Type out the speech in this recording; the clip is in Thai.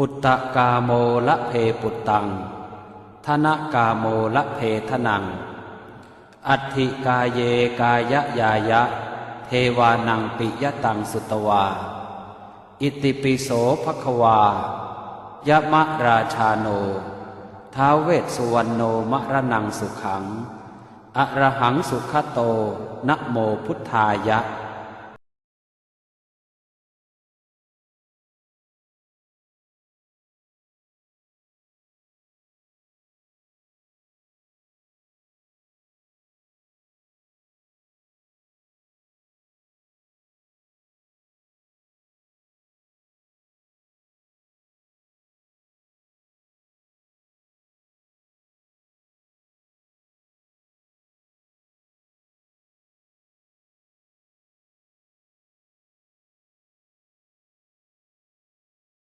ปุตตะกาโมละเพปุตตังธนกาโมละเพทนัง อัติกาเยกายะยายะ เทวานังปิยตังสุตวา อิติปิโสภควายะมะราชาโน ท้าวเวสสุวรรณโนมะระนังสุขัง อระหังสุขโตนะโมพุทธายะ